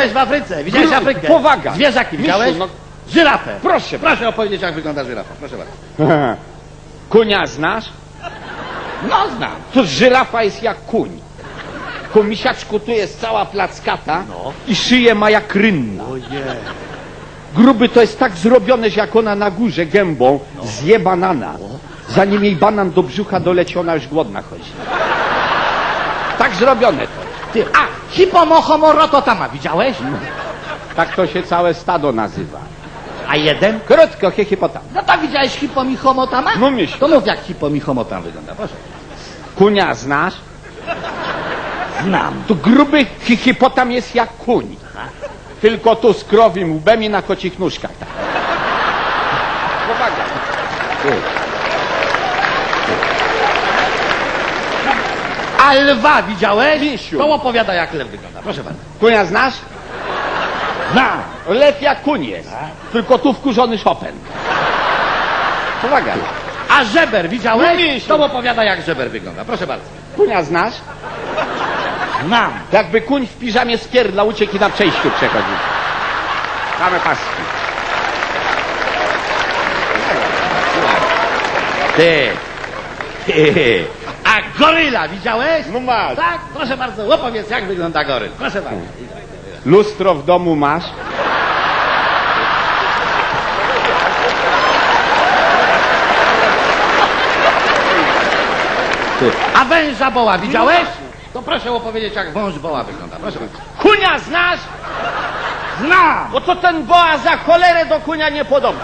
byłeś w Afryce, widziałeś Afrykę. powaga. Zwierzaki Mistrzu, widziałeś? no- Żyrafę. Proszę Proszę opowiedzieć, jak wygląda żyrafa. Proszę bardzo. Kunia znasz? No znam. To żyrafa jest jak kuń. Komisiaczku tu jest cała plackata No. i szyję ma jak rynna. Gruby to jest tak zrobione, że jak ona na górze gębą No. zje banana, zanim jej banan do brzucha doleci, ona już głodna chodzi. Tak zrobione to. Ty, a, hipomochomorototama widziałeś? Tak to się całe stado nazywa. A jeden? Krótko, hipotam. No to widziałeś hipomichomotama? No myśl. To mów, jak hipomichomotam wygląda, proszę. Kunia znasz? Znam. To gruby hi- hipotam jest jak kuń. Tylko tu z krowim łbem i na kocich nóżkach. Tak. Powaga. A lwa widziałeś? Misiu. To opowiada, jak lew wygląda, proszę bardzo. Kunia znasz? Znam. Lew jak kuń jest. Tylko tu wkurzony Chopin. Powaga. A żeber widziałeś? No, misiu. To opowiada, jak żeber wygląda, proszę bardzo. Kunia znasz? Znam. Jakby kuń w piżamie skierdla uciekł i na przejściu przechodził. Same paski. Ty. A goryla widziałeś? No masz. Tak, proszę bardzo, opowiedz, jak wygląda goryl. Proszę bardzo. Lustro w domu masz? A węża boła widziałeś? To proszę opowiedzieć, jak wąż boła wygląda, proszę bardzo. Kunia znasz? Znam. Bo to ten boa za cholerę do kunia nie podobny.